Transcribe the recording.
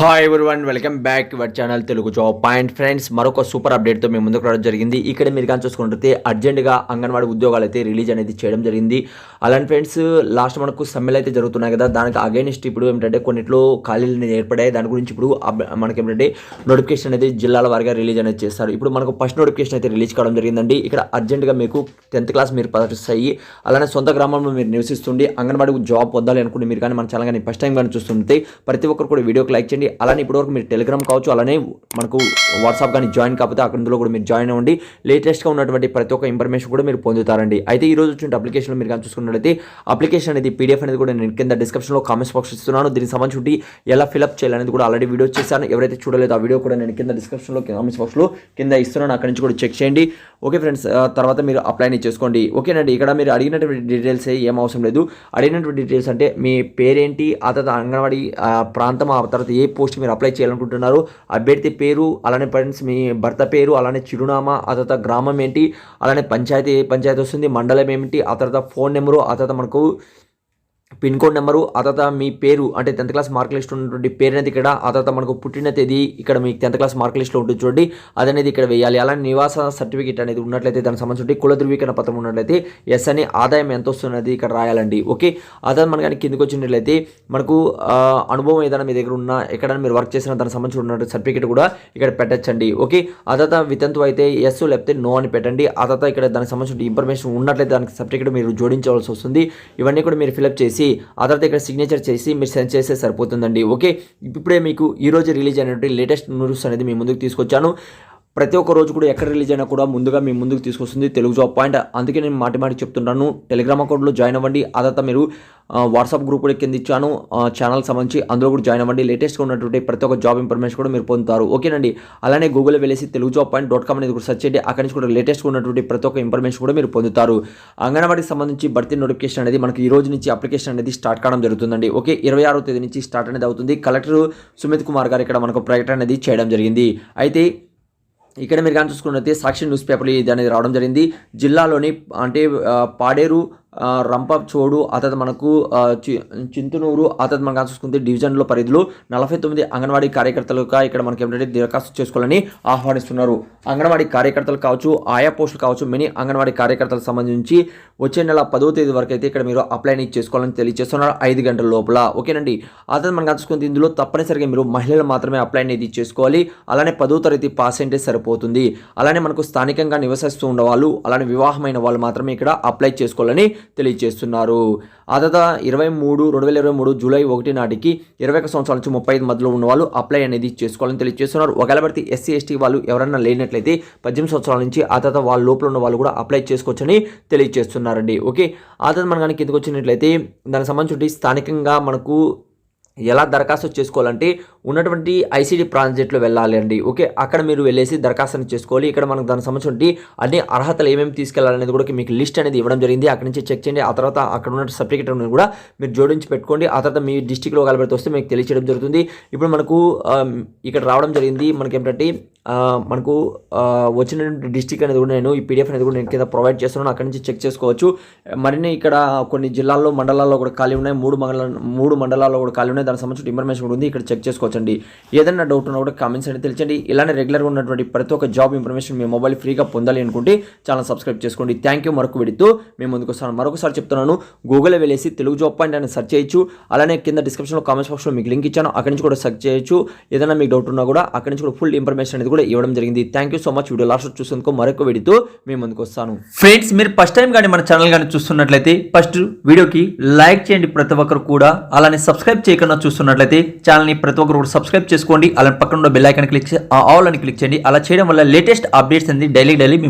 Hi one welcome back our channel Telugu job point friends మరొక super అప్డేట్తో మేము ముందుకు రావడం జరిగింది. ఇక్కడ మీరు కానీ చూసుకుంటే అర్జెంటుగా అంగన్వాడీ ఉద్యోగాలు అయితే రిలీజ్ అనేది చేయడం జరిగింది. అలాంటి ఫ్రెండ్స్ లాస్ట్ మనకు సమ్మెలు అయితే జరుగుతున్నాయి కదా. దానికి అగైనిస్ట్ ఇప్పుడు ఏమిటంటే కొన్నిట్లో ఖాళీలు ఏర్పడాయి. దాని గురించి ఇప్పుడు మనకి ఏంటంటే నోటిఫికేషన్ అనేది జిల్లాల వారిగా రిలీజ్ అనేది చేస్తారు. ఇప్పుడు మనకు ఫస్ట్ నోటిఫికేషన్ అయితే రిలీజ్ కావడం జరిగిందండి. ఇక్కడ అర్జెంటుగా మీకు టెన్త్ క్లాస్ మీరు ప్రదర్శిస్తాయి. అలానే సొంత గ్రామంలో మీరు నివసిస్తుండి అంగన్వాడీ జాబ్ పొందాలి అనుకుంటే మీరు కానీ మన ఛానల్ కానీ ఫస్ట్ టైం కానీ చూస్తుంటే ప్రతి ఒక్కరు కూడా వీడియోకి లైక్ చేయండి. అలానే ఇప్పటివరకు మీరు టెలిగ్రామ్ కావచ్చు అలానే మనకు వాట్సాప్ కానీ జాయిన్ కాకపోతే అక్కడ ఇందులో కూడా మీరు జాయిన్ అవ్వండి. లేటెస్ట్గా ఉన్నటువంటి ప్రతి ఒక్క ఇన్ఫర్మేషన్ కూడా మీరు పొందుతారండి. అయితే ఈ రోజు వచ్చిన అప్లికేషన్లో మీరు కానీ చూసుకున్నట్లయితే అప్లికేషన్ అనేది పీడిఎఫ్ అనేది కూడా నేను కింద డిస్క్రిప్షన్లో కామెంట్స్ బాక్స్ ఇస్తున్నాను. దీనికి సంబంధించి ఎలా ఫిలప్ చేయాలనేది కూడా ఆల్రెడీ వీడియో చేశాను. ఎవరైతే చూడలేదో ఆ వీడియో కూడా నేను కింద డిస్క్రిప్షన్లో కామెంట్స్ బాక్స్లో కింద ఇస్తున్నాను. అక్కడి నుంచి కూడా చెక్ చేయండి. ఓకే ఫ్రెండ్స్ తర్వాత మీరు అప్లై చేసుకోండి. ఓకేనండి ఇక్కడ మీరు అడిగినటువంటి డీటెయిల్స్ ఏం అవసరం లేదు. అడిగినటువంటి డీటెయిల్స్ అంటే మీ పేరేంటి ఆ తర్వాత అంగన్వాడీ ప్రాంతం ఆ తర్వాత ఏ పోస్ట్ మీరు అప్లై చేయాలనుకుంటున్నారు. అభ్యర్థి పేరు అలానే ఫ్రెండ్స్ మీ భర్త పేరు అలానే చిరునామా ఆ తర్వాత గ్రామం ఏంటి అలానే పంచాయతీ పంచాయతీ వస్తుంది మండలం ఏమిటి ఆ తర్వాత ఫోన్ నెంబరు ఆ తర్వాత మనకు పిన్ కోడ్ నెంబరు ఆ తర్వాత మీ పేరు అంటే టెన్త్ క్లాస్ మార్క్ లిస్ట్ ఉన్నటువంటి పేరు అనేది ఇక్కడ ఆ తర్వాత మనకు పుట్టిన తేదీ ఇక్కడ మీ టెన్త్ క్లాస్ మార్క్ లిస్ట్లో ఉంటుంది చూడండి అదనేది ఇక్కడ వేయాలి. అలానే నివాస సర్టిఫికేట్ అనేది ఉన్నట్లయితే దానికి సంబంధించి కుల ధృవీకరణ పత్రం ఉన్నట్లయితే ఎస్ అని ఆదాయం ఎంత వస్తున్నది ఇక్కడ రాయాలండి. ఓకే? ఆ తర్వాత మన కానీ కిందకి వచ్చినట్లయితే మనకు అనుభవం ఏదైనా మీ దగ్గర ఉన్న ఎక్కడైనా మీరు వర్క్ చేసిన దానికి సంబంధించి ఉన్న సర్టిఫికేట్ కూడా ఇక్కడ పెట్టచ్చండి. ఓకే? ఆ తర్వాత వితంతు అయితే ఎస్ లేకపోతే నో అని పెట్టండి. ఆ తర్వాత ఇక్కడ దానికి సంబంధించిన ఇన్ఫర్మేషన్ ఉన్నట్లయితే దానికి సర్టిఫికేట్ మీరు జోడించవలసి వస్తుంది. ఇవన్నీ కూడా మీరు ఫిలప్ చేసి ఆ తర్వాత ఇక్కడ సిగ్నేచర్ చేసి మీరు సెండ్ చేస్తే సరిపోతుందండి. ఓకే? ఇప్పుడే మీకు ఈ రోజు రిలీజ్ అయినటువంటి లేటెస్ట్ న్యూస్ అనేది మీ ముందుకు తీసుకొచ్చాను. ప్రతి ఒక్క రోజు కూడా ఎక్కడ రిలీజ్ అయినా కూడా ముందుగా మీ ముందుకు తీసుకొస్తుంది తెలుగు జాబ్ పాయింట్. అందుకే నేను మాటి మాటి చెప్తున్నాను టెలిగ్రామ్ అకౌంట్లో జాయిన్ అవ్వండి. ఆ తర్వాత మీరు వాట్సాప్ గ్రూప్ కూడా కింద ఇచ్చాను ఛానల్ సంబంధించి అందులో కూడా జాయిన్ అవ్వండి. లేటెస్ట్గా ఉన్నటువంటి ప్రతి ఒక్క జాబ్ ఇన్ఫర్మేషన్ కూడా మీరు పొందుతారు. ఓకేనండి? అలానే గూగుల్లో వెళ్ళేసి Telugu job point dot com అనేది కూడా సెర్చ్ చేయండి. అక్కడి నుంచి కూడా లేటెస్ట్గా ఉన్నటువంటి ప్రతి ఒక్క ఇన్ఫర్మేషన్ కూడా మీరు పొందుతారు. అంగన్వాడికి సంబంధించి భర్తీ నోటిఫికేషన్ అనేది మనకి ఈ రోజు నుంచి అప్లికేషన్ అనేది స్టార్ట్ కావడం జరుగుతుందండి. ఓకే ఇరవై ఆరో తేదీ నుంచి స్టార్ట్ అనేది అవుతుంది. కలెక్టర్ సుమిత్ కుమార్ గారు ఇక్కడ మనకు ప్రకటన అనేది చేయడం జరిగింది. అయితే ఇక్కడ మీరు కానీ చూసుకున్నట్లయితే సాక్షి న్యూస్ పేపర్లు ఇది అనేది రావడం జరిగింది. జిల్లాలోని అంటే పాడేరు రంప రంపచోడు అతను మనకు చి- చింతనూరు అతను మనకు చూసుకుంటే డివిజన్లో పరిధిలో నలభై తొమ్మిది అంగన్వాడీ కార్యకర్తలుగా ఇక్కడ మనకి ఏంటంటే దరఖాస్తు చేసుకోవాలని ఆహ్వానిస్తున్నారు. అంగన్వాడీ కార్యకర్తలు కావచ్చు ఆయా పోస్టులు కావచ్చు మినీ అంగన్వాడీ కార్యకర్తలకు సంబంధించి వచ్చే నెల పదో తేదీ వరకు అయితే ఇక్కడ మీరు అప్లై చేసుకోవాలని తెలియజేస్తున్నారు ఐదు గంటల లోపల. ఓకేనండి? అతను మనకు చూసుకుంటే ఇందులో తప్పనిసరిగా మీరు మహిళలు మాత్రమే అప్లై అనేది చేసుకోవాలి. అలానే పదో తరగతి పాస్ అయితే సరిపోతుంది. అలానే మనకు స్థానికంగా నివసిస్తూ ఉన్నవాళ్ళు అలానే వివాహమైన వాళ్ళు మాత్రమే ఇక్కడ అప్లై చేసుకోవాలని తెలియజేస్తున్నారు. ఆ తర్వాత ఇరవై మూడు రెండు వేల ఇరవై మూడు జూలై ఒకటి నాటికి ఇరవై ఒక సంవత్సరాల నుంచి ముప్పై ఐదు మధ్యలో ఉన్న వాళ్ళు అప్లై అనేది చేసుకోవాలని తెలియజేస్తున్నారు. ఒకవేళ పడితే ఎస్సీ ఎస్టీ వాళ్ళు ఎవరైనా లేనట్లయితే పద్దెనిమిది సంవత్సరాల నుంచి ఆ తర్వాత వాళ్ళ లోపల ఉన్న వాళ్ళు కూడా అప్లై చేసుకోవచ్చని తెలియజేస్తున్నారండి. ఓకే ఆ తర్వాత మనం కానీ ఎందుకు వచ్చినట్లయితే దానికి సంబంధించి స్థానికంగా మనకు ఎలా దరఖాస్తు చేసుకోవాలంటే ఉన్నటువంటి ఐసీడీ ప్రాజెక్ట్లో వెళ్ళాలి అండి. ఓకే? అక్కడ మీరు వెళ్ళేసి దరఖాస్తుని చేసుకోవాలి. ఇక్కడ మనకు దానికి సంబంధించి అన్ని అర్హతలు ఏమేమి తీసుకెళ్ళాలనేది కూడా మీకు లిస్ట్ అనేది ఇవ్వడం జరిగింది. అక్కడ నుంచి చెక్ చేయండి. ఆ తర్వాత అక్కడ ఉన్న సర్టిఫికేట్ అనేది కూడా మీరు జోడించి పెట్టుకోండి. ఆ తర్వాత మీ డిస్టిక్లో కలబెడితే వస్తే మీకు తెలియచేయడం జరుగుతుంది. ఇప్పుడు మనకు ఇక్కడ రావడం జరిగింది. మనకి ఏంటంటే మనకు వచ్చినటువంటి డిస్టిక్ అనేది కూడా నేను ఈ పీడిఎఫ్ అనేది కూడా నేను కింద ప్రొవైడ్ చేస్తున్నాను. అక్కడ నుంచి చెక్ చేసుకోవచ్చు. మరిన్ని ఇక్కడ కొన్ని జిల్లాల్లో మండలాల్లో కూడా ఖాళీ ఉన్నాయి. మూడు మండల మూడు మండలాల్లో కూడా ఖాళీ ఉన్నాయి. దానికి సంబంధించిన ఇన్ఫర్మేషన్ కూడా ఉంది. ఇక్కడ చెక్ చేసుకోవచ్చండి. ఏదైనా డౌట్ ఉన్నా కూడా కామెంట్స్ అనేది తెలియచండి ఇలానే రెగ్యులర్గా ఉన్నటువంటి ప్రతి ఒక్క జాబ్ ఇన్ఫర్మేషన్ మీ మొబైల్ ఫ్రీగా పొందాలి అనుకుంటే ఛానల్ సబ్స్క్రైబ్ చేసుకోండి. థ్యాంక్ యూ మరొక విడుతూ మేము ముందుకు వస్తాను. మరొకసారి చెప్తున్నాను. గూగుల్లో వెళ్ళేసి తెలుగు జాబ్ పాయింట్ అని సెర్చ్ చేయొచ్చు. అలానే కింద డిస్క్రిప్షన్లో కామెంట్స్ బాక్స్లో మీకు లింక్ ఇచ్చాను. అక్కడి నుంచి కూడా సెర్చ్ చేయొచ్చు. ఏదైనా మీకు డౌట్ ఉన్నా కూడా అక్కడి నుంచి కూడా ఫుల్ ఇన్ఫర్మేషన్ అనేది కూడా ఇవ్వడం జరిగింది. Thank you so much video last చూసేందుకు మరొక వీడియోతో మేము ముందుకు వస్తాను. ఫ్రెండ్స్ మీరు ఫస్ట్ టైం కానీ మన ఛానల్ కానీ చూస్తున్నట్లయితే ఫస్ట్ వీడియోకి లైక్ చేయండి ప్రతి ఒక్కరు కూడా. అలానే సబ్స్క్రైబ్ చేయకుండా చూస్తున్నట్లయితే ఛానల్ని ప్రతి ఒక్కరు కూడా సబ్స్క్రైబ్ చేసుకోండి. అలానే పక్కన ఉన్న బెల్ ఐకాన్ క్లిక్ ఆల్ అని క్లిక్ చేయండి. అలా చేయడం వల్ల లేటెస్ట్ అప్డేట్స్ అనేది డైలీ డైలీ మీ